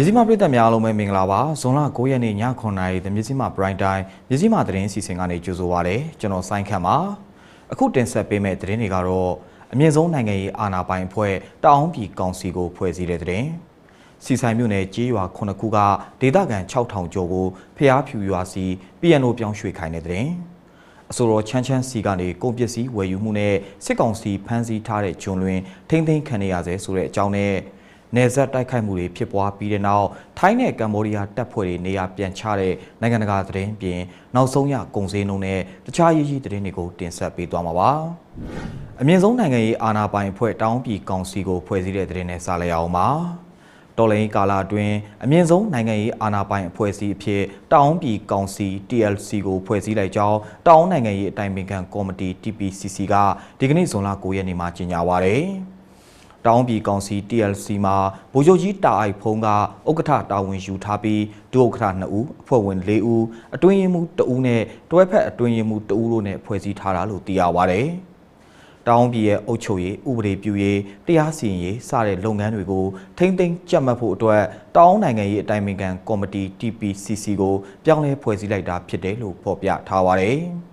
မြစည်းမပြည်သက်များအားလုံးပဲမင်္ဂလာပါဇွန်လ9ရက်နေ့ည9:00နာရီမြစည်းမ Prime Time မြစည်းမသတင်းစီစဉ်ကနေကြိုဆိုပါရစေကျွန်တော်စိုင်းခန့်ပါအခုတင်ဆက်ပေးမယ့်သတင်းတွေကတော့အမြင့်ဆုံးနိုင်ငံရေးအာဏာပိုင်အဖွဲ့တောင်ပြည်ကောင်စီကိုဖွဲ့စည်းတဲ့သတင်းစီဆိုင်မြို့နယ်ကြေးရွာ9ခုကဒေသခံ6000ကျော်ကိုဖျားဖြူရွာစီ PNO ပြောင်းရွှေ့ခိုင်းတဲ့သတင်းအဆိုတော်ချမ်းချမ်းစီကနေကုန်ပစ္စည်းဝယ်ယူမှုနဲ့စစ်ကောင်စီဖမ်းဆီးထားတဲ့ဂျွန်လွင်ထိမ့်သိမ်းခံနေရဆဲဆိုတဲ့အကြောင်းနဲ့ နယ်စပ်တိုက်ခိုက်မှုတွေဖြစ်ပွားပြီးတဲ့နောက်ထိုင်းနဲ့ကမ္ဘောဒီးယားတပ်ဖွဲ့တွေနေရာပြန်ချတဲ့နိုင်ငံတကာသတင်းပြင်နောက်ဆုံးရကုန်စည်နှုန်းနဲ့တခြားရည်ရည်သတင်းတွေကိုတင်ဆက်ပေးသွားမှာပါ။အမြင့်ဆုံးနိုင်ငံရေးအာဏာပိုင်အဖွဲ့တောင်းပြည်ကောင်စီကိုဖွဲ့စည်းတဲ့သတင်းနဲ့စလိုက်အောင်ပါ။တော်လိုင်းကာလာအတွင်းအမြင့်ဆုံးနိုင်ငံရေးအာဏာပိုင်အဖွဲ့အစည်းအဖြစ်တောင်းပြည်ကောင်စီ TLC ကိုဖွဲ့စည်းလိုက်ကြောင်းတောင်းနိုင်ငံရေးအတိုင်ပင်ခံကော်မတီ TPCC ကဒီကနေ့ဇွန်လ9ရက်နေ့မှာကြေညာပါရယ်။ တောင်းပြည်ကောင်စီ TLC မှာဗိုလ်ချုပ်ကြီးတာအိုက်ဖုံးကဥက္ကဋ္ဌတာဝန်ယူထားပြီးဒုဥက္ကဋ္ဌ2ဦးအဖွဲ့ဝင်4ဦးအတွင်းရင်မှု2ဦးနဲ့တွဲဖက်အတွင်းရင်မှု2ဦးတို့နဲ့ဖွဲ့စည်းထားတာလို့သိရပါရယ်။တောင်းပြည်ရဲ့အုပ်ချုပ်ရေးဥပဒေပြုရေးတရားစီရင်ရေးစတဲ့လုပ်ငန်းတွေကိုထိမ့်သိမ်းကြပ်မတ်ဖို့အတွက်တောင်းနိုင်ငံရေးအတိုင်ပင်ခံကော်မတီ TPCC ကိုပြောင်းလဲဖွဲ့စည်းလိုက်တာဖြစ်တယ်လို့ဖော်ပြထားပါတယ်။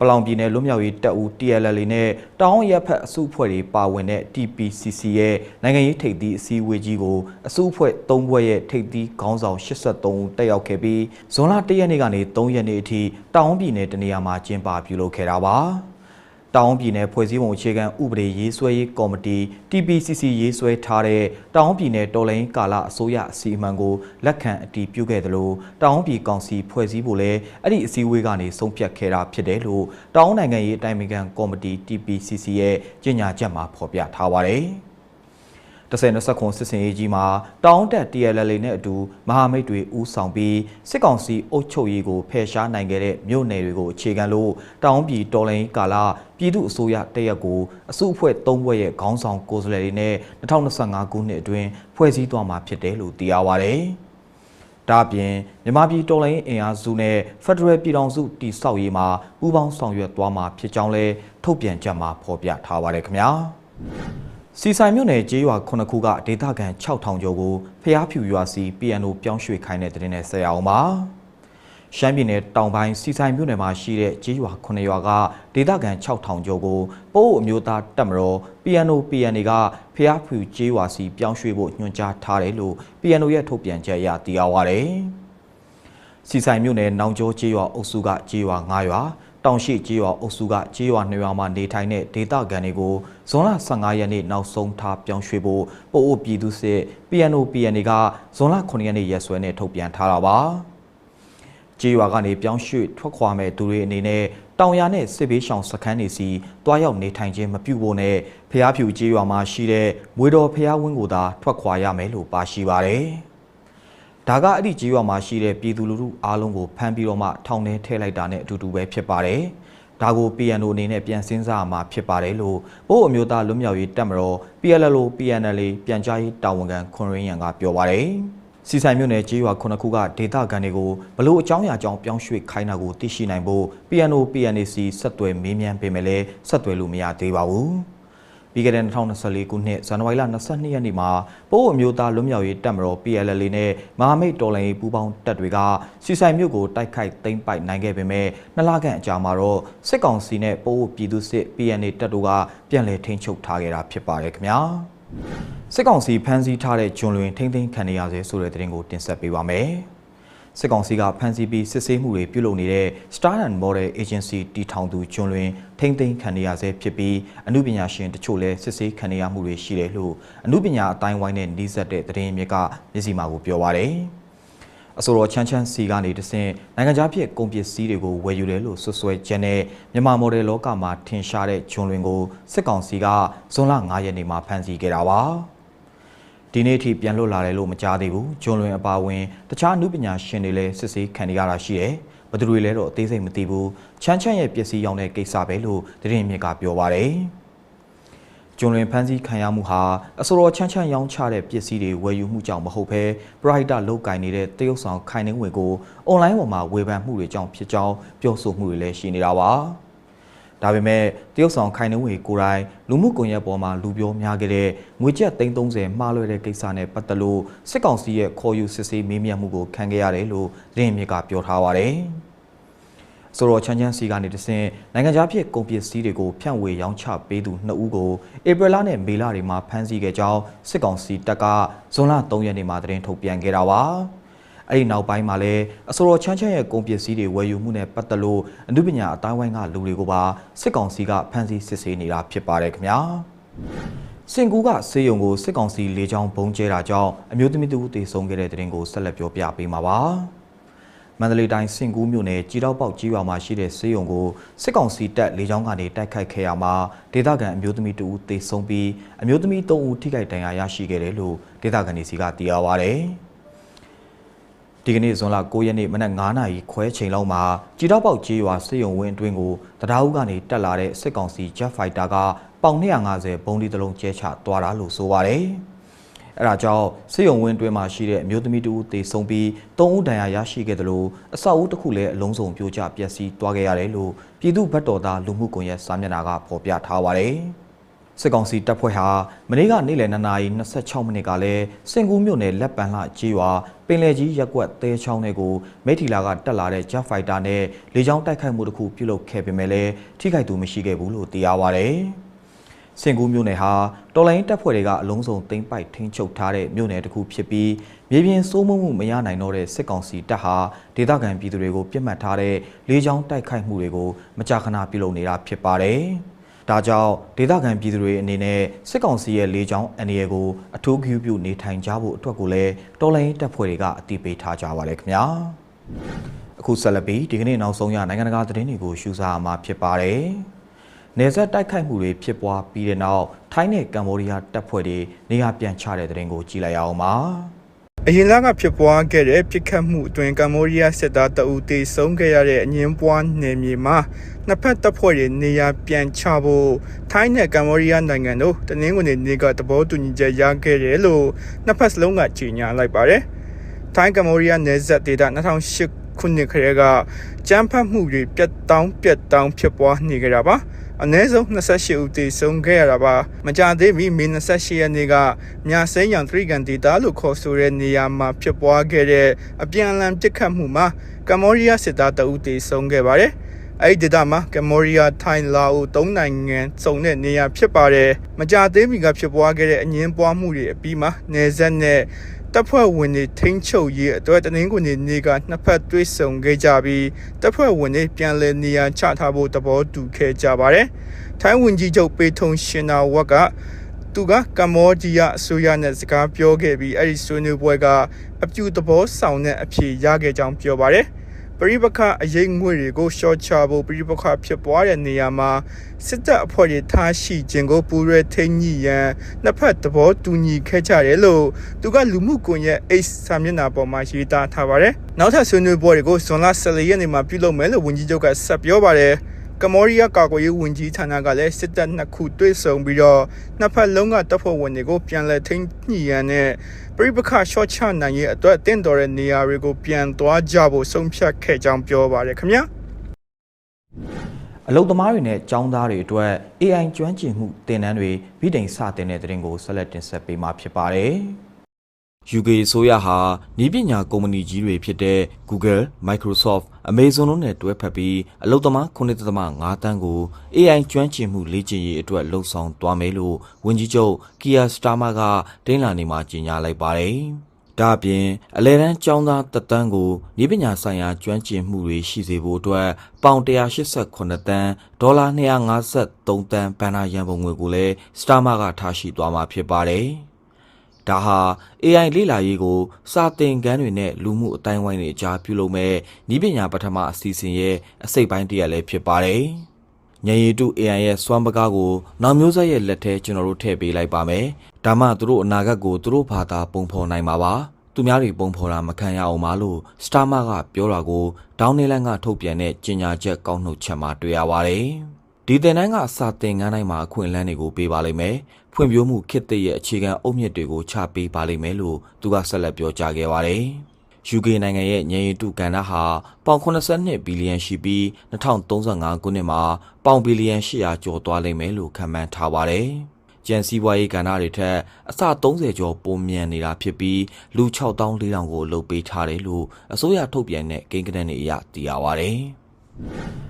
ပလောင်ပြည်နယ်လွတ်မြောက်ရေးတပ်ဦး TLL နဲ့တောင်းရက်ဖက်အစုအဖွဲ့တွေပါဝင်တဲ့ TPCC ရဲ့နိုင်ငံရေးထိပ်သီးအစည်းအဝေးကြီးကိုအစုအဖွဲ့၃ဘွဲ့ရဲ့ထိပ်သီးခေါင်းဆောင်83ဦးတက်ရောက်ခဲ့ပြီးဇွန်လ၁ရက်နေ့ကနေ3ရက်နေ့အထိတောင်းပြည်နယ်တနေရာမှာကျင်းပပြုလုပ်ခဲ့တာပါ။ တောင်ပြည်နယ်ဖွဲ့စည်းပုံအခြေခံဥပဒေရေးဆွဲရေးကော်မတီ TPCC ရေးဆွဲထားတဲ့တောင်ပြည်နယ်တော်လိုင်းကာလအစိုးရအစီအမံကိုလက်ခံအတည်ပြုခဲ့သလိုတောင်ပြည်ကောင်စီဖွဲ့စည်းဖို့လည်းအဲ့ဒီအစည်းအဝေးကနေဆုံးဖြတ်ခဲ့တာဖြစ်တယ်လို့တောင်နိုင်ငံရေးအတိုင်ပင်ခံကော်မတီ TPCC ရဲ့ကြေညာချက်မှာဖော်ပြထားပါတယ်။ 1029ခုစစ်စင်ရေးကြီးမှာတောင်းတက် TLL နဲ့အတူမဟာမိတ်တွေဦးဆောင်ပြီးစစ်ကောင်စီအုပ်ချုပ်ရေးကိုဖယ်ရှားနိုင်ခဲ့တဲ့မြို့နယ်တွေကိုအခြေခံလို့တောင်းပြည်တော်လိုင်းကာလပြည်သူ့အစိုးရတရက်ကိုအစုအဖွဲ့၃ဘွဲ့ရဲ့ခေါင်းဆောင်ကိုယ်စားလှယ်တွေနဲ့2025ခုနှစ်အတွင်းဖွဲ့စည်းသွားမှာဖြစ်တယ်လို့သိရပါဗျ။ဒါ့အပြင်မြန်မာပြည်တော်လိုင်းအင်အားစုနဲ့ Federal ပြည်ထောင်စုတည်ဆောက်ရေးမှာပူးပေါင်းဆောင်ရွက်သွားမှာဖြစ်ကြောင်းလဲထုတ်ပြန်ကြမှာဖော်ပြထားပါတယ်ခင်ဗျာ။ စီဆိုင်မြို့နယ်ကျေးရွာ9ခုကဒေသခံ6000ကျော်ကိုဖျားဖြူရွာစီ PNO ပြောင်းရွှေ့ခိုင်းတဲ့တဲ့နဲ့ဆက်ရအောင်ပါရှမ်းပြည်နယ်တောင်ပိုင်းစီဆိုင်မြို့နယ်မှာရှိတဲ့ကျေးရွာ9ရွာကဒေသခံ6000ကျော်ကိုပိုးအမျိုးသားတပ်မတော် PNO PNA ကဖျားဖြူကျေးရွာစီပြောင်းရွှေ့ဖို့ညွှန်ကြားထားတယ်လို့ PNO ရဲ့ထုတ်ပြန်ချက်အရသိရပါဗျ။စီဆိုင်မြို့နယ်နောင်ကျော်ကျေးရွာအုပ်စုကကျေးရွာ9ရွာ တောင်ရှိကျေးရွာအုပ်စုကကျေးရွာနှစ်ရွာမှာနေထိုင်တဲ့ဒေသခံတွေကိုဇွန်လ15ရက်နေ့နောက်ဆုံးထားပြောင်းရွှေ့ဖို့ပို့အိုပြည်သူစစ် PNO PNA ကဇွန်လ9ရက်နေ့ရက်စွဲနဲ့ထုတ်ပြန်ထားတာပါကျေးရွာကနေပြောင်းရွှေ့ထွက်ခွာမဲ့သူတွေအနေနဲ့တောင်ရနဲ့စစ်ဘေးရှောင်စခန်းတွေစီတွားရောက်နေထိုင်ခြင်းမပြုဖို့နဲ့ဖျားဖြူကျေးရွာမှာရှိတဲ့မွေတော်ဖျားဝင်းကိုသာထွက်ခွာရမယ်လို့ပါရှိပါတယ်။ ဒါကအဲ့ဒီကြီးရွာမှာရှိတဲ့ပြည်သူလူထုအားလုံးကိုဖမ်းပြီးတော့မှထောင်ထဲထည့်လိုက်တာနဲ့အတူတူပဲဖြစ်ပါတယ်။ဒါကို PNO အနေနဲ့ပြန်စင်းစားမှာဖြစ်ပါတယ်လို့ဘို့အမျိုးသားလွတ်မြောက်ရေးတပ်မတော် PLLO PNL ပြန်ကြားရေးတာဝန်ခံခွန်ရင်းရန်ကပြောပါတယ်။စီဆိုင်မြို့နယ်ကြီးရွာခုနှစ်ခုကဒေသခံတွေကိုဘလို့အကြောင်းအရာကြောင့်ပြောင်းရွှေ့ခိုင်းတာကိုသိရှိနိုင်ဖို့ PNO PNAC ဆက်သွယ်မေးမြန်းပေးမယ်လဲဆက်သွယ်လို့မရသေးပါဘူး။ ပြီးခဲ့တဲ့2024ခုနှစ်ဇန်နဝါရီလ22ရက်နေ့မှာပိုးအမျိုးသားလွတ်မြောက်ရေးတပ်မတော် PLL နဲ့မဟာမိတ်တော်လှန်ရေးပူးပေါင်းတပ်တွေကစီဆိုင်မြို့ကိုတိုက်ခိုက်သိမ်းပိုက်နိုင်ခဲ့ပေမဲ့နှစ်လခန့်အကြာမှာတော့စစ်ကောင်စီနဲ့ပိုးပြည်သူစစ် PNA တပ်တို့ကပြန်လည်ထိန်းချုပ်ထားခဲ့တာဖြစ်ပါတယ်ခင်ဗျာစစ်ကောင်စီဖမ်းဆီးထားတဲ့ဂျွန်လွင်ထိမ့်သိမ်းခံရရစေဆိုတဲ့သတင်းကိုတင်ဆက်ပေးပါမယ်။ စစ်ကောင်စီကဖမ်းဆီးပြီးစစ်ဆေးမှုတွေပြုလုပ်နေတဲ့ Star and Model Agency တီထောင်သူကျွန်းလွင်ထိမ့်သိမ်းခံရဆဲဖြစ်ပြီးအမှုပညာရှင်တချို့လည်းစစ်ဆေးခံရမှုတွေရှိတယ်လို့အမှုပညာအတိုင်းဝိုင်းနဲ့နှီးစပ်တဲ့သတင်းမြစ်ကမျက်စိမှာကိုပြောပါရယ်အဆိုတော်ချမ်းချမ်းစီကနေတဆင့်နိုင်ငံခြားဖြစ်ကုန်ပစ္စည်းတွေကိုဝယ်ယူတယ်လို့ဆွဆွဲချက်နဲ့မြန်မာမော်ဒယ်လောကမှာထင်ရှားတဲ့ဂျွန်လွင်ကိုစစ်ကောင်စီကဇွန်လ9ရက်နေ့မှာဖမ်းဆီးခဲ့တာပါ။ ဒီနေ့ထိပြန်လွတ်လာတယ်လို့မကြားသေးဘူးဂျွန်လွင်အပါဝင်တခြားနုပညာရှင်တွေလည်းစစ်ဆေးခံရတာရှိတယ်ဘသူတွေလည်းတော့အသေးစိတ်မသိဘူးချမ်းချမ်းရဲ့ပစ္စည်းရောင်းတဲ့ကိစ္စပဲလို့တရင်မြစ်ကပြောပါတယ်ဂျွန်လွင်ဖန်စီခံရမှုဟာအစောတော်ချမ်းချမ်းရောင်းချတဲ့ပစ္စည်းတွေဝယ်ယူမှုကြောင့်မဟုတ်ဘဲပရိုက်တာလုတ်ကင်နေတဲ့တရုတ်ဆောင်ခိုင်နှင်းဝင်ကိုအွန်လိုင်းပေါ်မှာဝေဖန်မှုတွေကြောင့်ဖြစ်ကြောင်းပြောဆိုမှုတွေလည်းရှိနေတာပါ။ ဒါပေမဲ့တရုတ်ဆောင်ခိုင်နှုံးဝေကိုယ်တိုင်လူမှုကွန်ရက်ပေါ်မှာလူပြောများခဲ့တဲ့ငွေကျပ်330မှားလွှဲတဲ့ကိစ္စနဲ့ပတ်သက်လို့စစ်ကောင်စီရဲ့ခေါ်ယူစစ်ဆေးမေးမြန်းမှုကိုခံခဲ့ရတယ်လို့သတင်းမြစ်ကပြောထားပါတယ်။ဆိုတော့ချမ်းချမ်းစီကနေတဆင့်နိုင်ငံခြားဖြစ်ကုန်ပစ္စည်းတွေကိုဖြန့်ဝေရောင်းချပေးသူနှစ်ဦးကိုဧပြီလနဲ့မေလတွေမှာဖမ်းဆီးခဲ့ကြောင်းစစ်ကောင်စီတပ်ကဇွန်လ3ရက်နေ့မှာသတင်းထုတ်ပြန်ခဲ့တာပါ။ အဲ့ဒီနောက်ပိုင်းမှာလည်းအစောတော်ချမ်းချမ်းရဲ့ကုန်ပစ္စည်းတွေဝယ်ယူမှုနဲ့ပတ်သက်လို့အမှုပညာအတိုင်းဝိုင်းကလူတွေကိုပါစစ်ကောင်စီကဖမ်းဆီးစစ်ဆေးနေတာဖြစ်ပါတယ်ခင်ဗျာစင်ကူးကစေယုံကိုစစ်ကောင်စီလေကြောင်းဘုံကျဲတာကြောင့်အမျိုးသမီးတူတေဆုံးခဲ့တဲ့တဲ့ရင်ကိုဆက်လက်ပြောပြပေးမှာပါမန္တလေးတိုင်းစင်ကူးမြို့နယ်ကြီးတော့ပေါက်ကြီးရွာမှာရှိတဲ့စေယုံကိုစစ်ကောင်စီတပ်လေကြောင်းကနေတိုက်ခိုက်ခဲ့ရမှာဒေသခံအမျိုးသမီးတူတေဆုံးပြီးအမျိုးသမီး၃ဦးထိခိုက်ဒဏ်ရာရရှိခဲ့တယ်လို့ဒေသခံတွေစီကသိရပါဗျ။ ဒီကနေ့ဇွန်လ9ရက်နေ့မနက်9:00နာရီခွဲချိန်လောက်မှာကြည်တော့ပေါက်ကြီးရွာစစ်ရုံဝင်းအတွင်းကိုတရားဥကနေတက်လာတဲ့စစ်ကောင်စီ Jet Fighter ကပေါင်250ဘုံဒီတလုံးကျဲချသွားတာလို့ဆိုပါတယ်။အဲဒါကြောင့်စစ်ရုံဝင်းအတွင်းမှာရှိတဲ့အမျိုးသမီးတူတေဆုံးပြီး3ဦးဒဏ်ရာရရှိခဲ့တယ်လို့အဆောက်အဦတစ်ခုလည်းအလုံးစုံပြိုကျပျက်စီးသွားခဲ့ရတယ်လို့ပြည်သူ့ဗတ်တော်သားလူမှုကွန်ရက်စာမျက်နှာကဖော်ပြထားပါတယ်။ စစ်ကောင်စီတပ်ဖွဲ့ဟာမနေ့ကနေ့လယ်2နာရီ26မိနစ်ကလည်းစင်ကူးမြို့နယ်လက်ပံလှကြီးရွာပင်လယ်ကြီးရက်ကွက်သဲချောင်းတွေကိုမိထီလာကတက်လာတဲ့ Jet Fighter နဲ့လေကြောင်းတိုက်ခိုက်မှုတစ်ခုပြုလုပ်ခဲ့ပေမဲ့လည်းထိခိုက်သူမရှိခဲ့ဘူးလို့သိရပါဗျ။စင်ကူးမြို့နယ်ဟာတော်လိုင်းတပ်ဖွဲ့တွေကအလုံးစုံသိမ်းပိုက်ထိန်းချုပ်ထားတဲ့မြို့နယ်တစ်ခုဖြစ်ပြီးမြေပြင်စိုးမိုးမှုမရနိုင်တော့တဲ့စစ်ကောင်စီတပ်ဟာဒေသခံပြည်သူတွေကိုပြစ်မှတ်ထားတဲ့လေကြောင်းတိုက်ခိုက်မှုတွေကိုမကြာခဏပြုလုပ်နေတာဖြစ်ပါတယ်။ ဒါကြောင့်ဒေသခံပြည်သူတွေအနေနဲ့စစ်ကောင်စီရဲ့လေကြောင်းအန္တရာယ်ကိုအထူးဂရုပြုနေထိုင်ကြဖို့အတွက်ကိုလည်းတော်လိုင်းတပ်ဖွဲ့တွေကအတိပေးထားကြပါလေခင်ဗျာအခုဆက်လက်ပြီးဒီကနေ့နောက်ဆုံးရနိုင်ငံတကာသတင်းတွေကိုရှုစားမှာဖြစ်ပါတယ်နေဆက်တိုက်ခိုက်မှုတွေဖြစ်ပွားပြီးတဲ့နောက်ထိုင်းနဲ့ကမ္ဘောဒီးယားတပ်ဖွဲ့တွေနေရာပြန်ချတဲ့သတင်းကိုကြည့်လိုက်အောင်ပါ အရင်လကဖြစ်ပွားခဲ့တဲ့ပြစ်ခတ်မှုအတွင်းကမ္ဘောဒီးယားစစ်သားတအူတေဆုံးခဲ့ရတဲ့အငင်းပွားနယ်မြေမှာနှစ်ဖက်တပ်ဖွဲ့တွေနေရာပြန်ချဖို့ထိုင်းနဲ့ကမ္ဘောဒီးယားနိုင်ငံတို့တနင်္ဂနွေနေ့ကသဘောတူညီချက်ရခဲ့တယ်လို့နှစ်ဖက်စလုံးကကြေညာလိုက်ပါတယ်။ထိုင်းကမ္ဘောဒီးယားနယ်စပ်ဒေသ2008ခုနှစ်ခရဲကကြမ်းဖက်မှုတွေပြတ်တောင်းပြတ်တောင်းဖြစ်ပွားနေကြတာပါ။ အနည်းဆုံး28ဦးသေဆုံးခဲ့ရတာပါမကြသေးမီမေ28ရက်နေ့ကမြစိမ်းရံသရိကန်ဒေတာလို့ခေါ်ဆိုတဲ့နေရာမှာဖြစ်ပွားခဲ့တဲ့အပြန်အလှန်ပစ်ခတ်မှုမှာကမ္ဘောဒီးယားစစ်သားတအုပ်သေဆုံးခဲ့ပါတယ်အဲ့ဒီဒေသမှာကမ္ဘောဒီးယားထိုင်းလာအိုသုံးနိုင်ငံစုံတဲ့နေရာဖြစ်ပါတယ်မကြသေးမီကဖြစ်ပွားခဲ့တဲ့အငင်းပွားမှုတွေအပြီးမှာနေဆက်နဲ့ တပ်ဖွဲ့ဝင်တွေထိန်းချုပ်ရေးအတွက်တနင်္ဂနွေနေ့ကနှစ်ဖက်တွေ့ဆုံခဲ့ကြပြီးတပ်ဖွဲ့ဝင်တွေပြန်လည်နေရာချထားဖို့သဘောတူခဲ့ကြပါတယ်။ထိုင်းဝန်ကြီးချုပ်ပေထုံရှင်နာဝက်ကသူကကမ္ဘောဒီးယားအစိုးရနဲ့စကားပြောခဲ့ပြီးအဲ့ဒီဆွေးနွေးပွဲကအပြူသဘောဆောင်တဲ့အဖြေရခဲ့ကြောင်းပြောပါတယ်။ ပရိပခအရေးငွေတွေကိုရှော့ချဖို့ပရိပခဖြစ်ပွားတဲ့နေရာမှာစစ်တပ်အဖွဲ့တွေထားရှိခြင်းကိုပူရဲထိန်ညိရန်နှစ်ဖက်သဘောတူညီခဲ့ကြတယ်လို့သူကလူမှုကွန်ရက် X စာမျက်နှာပေါ်မှာရေးသားထားပါတယ်။နောက်ထပ်ဆွေးနွေးပွဲတွေကိုဇွန်လ14ရက်နေ့မှာပြုလုပ်မယ်လို့ဝန်ကြီးချုပ်ကဆက်ပြောပါတယ်။ ကမောရီးယားကာကွယ်ရေးဝန်ကြီးဌာနကလည်းစစ်တပ်နှစ်ခုတွေ့ဆုံပြီးတော့နှစ်ဖက်လုံးကတပ်ဖွဲ့ဝင်တွေကိုပြန်လည်ထိန်းညှိရန်နဲ့ပြိပခရှော့ချနိုင်ရေးအတွက်တင့်တော်တဲ့နေရာတွေကိုပြန်သွားကြဖို့ဆုံးဖြတ်ခဲ့ကြောင်းပြောပါတယ်ခင်ဗျာအလုသမားတွေနဲ့ចောင်းသားတွေအတွက် AI ကျွမ်းကျင်မှုသင်တန်းတွေပြည်တိုင်စတင်တဲ့တဲ့တင်ကိုဆက်လက်တင်ဆက်ပေးမှာဖြစ်ပါတယ်။ UK အစိုးရဟာနည်းပညာကုမ္ပဏီကြီးတွေဖြစ်တဲ့ Google, Microsoft, Amazon တို့နဲ့တွဲဖက်ပြီးအလုပ်သမား9.5တန်းကို AI ကျွမ်းကျင်မှုလေ့ကျင့်ရေးအတွက်လှုံ့ဆော်သွားမယ်လို့ဝန်ကြီးချုပ် Keir Starmer ကတင်းလာနေမှာကြေညာလိုက်ပါတယ်။ဒါ့အပြင်အလဲတန်းကျောင်းသားတသန်းကိုနည်းပညာဆိုင်ရာကျွမ်းကျင်မှုတွေရှိစေဖို့အတွက်ပေါင်188တန်းဒေါ်လာ253တန်းဘဏ္ဍာရန်ပုံငွေကိုလည်း Starmer ကထားရှိသွားမှာဖြစ်ပါတယ်။ ဒါဟာ AI လေ့လာရေးကိုစာသင်ခန်းတွေနဲ့လူမှုအတိုင်းဝိုင်းတွေအကြားပြုလုပ်မဲ့ဤပညာပထမအစီအစဉ်ရဲ့အစိတ်ပိုင်းတစ်ရပ်လည်းဖြစ်ပါတယ်။ညရည်တု AI ရဲ့စွမ်းပကားကိုနောက်မျိုးဆက်ရဲ့လက်ထဲကျွန်တော်တို့ထည့်ပေးလိုက်ပါမယ်။ဒါမှသူတို့အနာဂတ်ကိုသူတို့ဘာသာပုံဖော်နိုင်မှာပါ။သူများတွေပုံဖော်တာမခံရအောင်ပါလို့စတာမာကပြောတာကိုဒေါင်းနေလန်ကထုတ်ပြန်တဲ့ကြေညာချက်ကောက်နှုတ်ချက်မှာတွေ့ရပါတယ်။ ဒီတင်တိုင်းကစာသင်ခန်းတိုင်းမှာအခွင့်အလမ်းတွေကိုပေးပါလိမ့်မယ်ဖွံ့ဖြိုးမှုခေတ်သစ်ရဲ့အခြေခံအုတ်မြစ်တွေကိုချပေးပါလိမ့်မယ်လို့သူကဆက်လက်ပြောကြားခဲ့ပါတယ်။ UK နိုင်ငံရဲ့ညင်ရီတုကဏ္ဍဟာပေါင်82ဘီလီယံရှိပြီး2035ခုနှစ်မှာပေါင်ဘီလီယံ800ကျော်သွားလိမ့်မယ်လို့ခန့်မှန်းထားပါတယ်။ကျန်စီးပွားရေးကဏ္ဍတွေထက်အဆ30ကျော်ပိုမြန်နေတာဖြစ်ပြီးလူ6400ကိုလှုပ်ပေးထားတယ်လို့အစိုးရထုတ်ပြန်တဲ့ကိန်းဂဏန်းတွေအရသိရပါတယ်။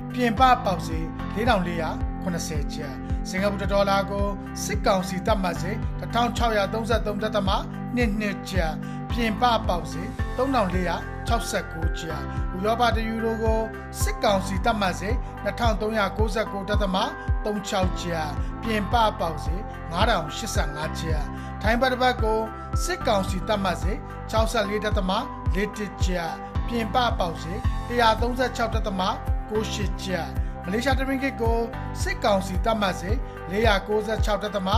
ပြင်ပပေါက်ဈေး4480ကျပ်စင်ကာပူဒေါ်လာကိုစစ်ကောင်စီသတ်မှတ်ဈေး1633.22ကျပ်ပြင်ပပေါက်ဈေး3469ကျပ်ဥရောပတယူရိုကိုစစ်ကောင်စီသတ်မှတ်ဈေး2399.36ကျပ်ပြင်ပပေါက်ဈေး9085ကျပ်ထိုင်းဘတ်ဘတ်ကိုစစ်ကောင်စီသတ်မှတ်ဈေး64.41ကျပ်ပြင်ပပေါက်ဈေး136.3 198ကျပ်မလေးရှားတမင်ကစ်ကိုစစ်ကောင်စီတတ်မှတ်စေ496တက်သမ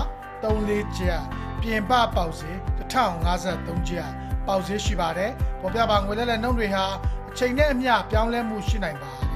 34ကျပ်ပြင်ပပေါက်စေ1053ကျပ်ပေါက်စေရှိပါတယ်ပေါ်ပြပါငွေလက်လက်နှုန်းတွေဟာအချိန်နဲ့အမျှပြောင်းလဲမှုရှိနိုင်ပါတယ်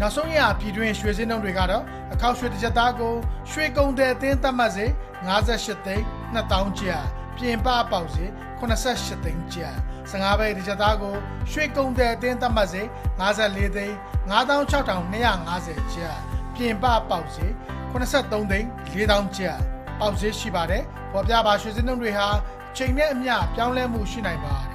နောက်ဆုံးရပြည်တွင်းရွှေစင်းနှုန်းတွေကတော့အခောက်ရွှေတစ်ချက်သားကိုရွှေကုန်တဲ့အသင်းတတ်မှတ်စေ58သိန်း2000ကျပ် ပြင်ပပေါက်စဉ်88သိန်းကျပ်15ဘိတ်တစ်ချက်သားကိုရွှေကုံတဲ့အတင်းသတ်မှတ်စဉ်54သိန်း9650ကျပ်ပြင်ပပေါက်စဉ်83သိန်း4000ကျပ်ပေါက်ဈေးရှိပါတယ်ပေါ်ပြပါရွှေစင်းနှုန်းတွေဟာချိန်နဲ့အမျှပြောင်းလဲမှုရှိနိုင်ပါတယ်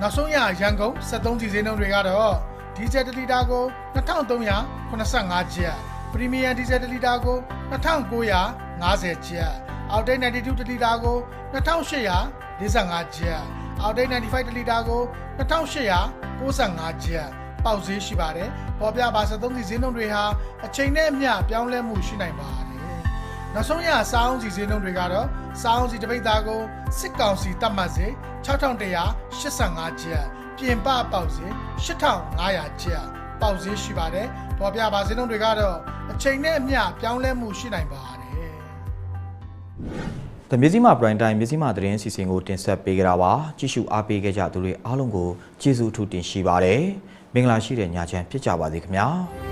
နောက်ဆုံးရရန်ကုန်73စီစဉ်နှုန်းတွေကတော့ဒီဇယ်1လီတာကို2385ကျပ်ပရီမီယံဒီဇယ်1လီတာကို2900 50ချက်။ Outtake 92 1လီတာကို2845ချက်။ Outtake 95 1လီတာကို2895ချက်။ပေါက်ဈေးရှိပါတယ်။ပေါ်ပြပါ73စီဈေးနှုန်းတွေဟာအချိန်နဲ့အမျှပြောင်းလဲမှုရှိနိုင်ပါတယ်။နောက်ဆုံးရစားအုံးစီဈေးနှုန်းတွေကတော့စားအုံးစီတစ်ပိဿာကိုစစ်ကောင်စီတတ်မှတ်စေ6185ချက်။ပြင်ပပေါက်ဈေး8500ချက်။ပေါက်ဈေးရှိပါတယ်။ပေါ်ပြပါဈေးနှုန်းတွေကတော့အချိန်နဲ့အမျှပြောင်းလဲမှုရှိနိုင်ပါတယ် တမြစည်းမပရိုင်တိုင်းမြစည်းမသတင်းစီစဉ်ကိုတင်ဆက်ပေးကြတာပါ။ကြည့်ရှုအားပေးခဲ့ကြသူတွေအားလုံးကိုကျေးဇူးအထူးတင်ရှိပါတယ်။မင်္ဂလာရှိတဲ့ညချမ်းဖြစ်ကြပါစေခင်ဗျာ။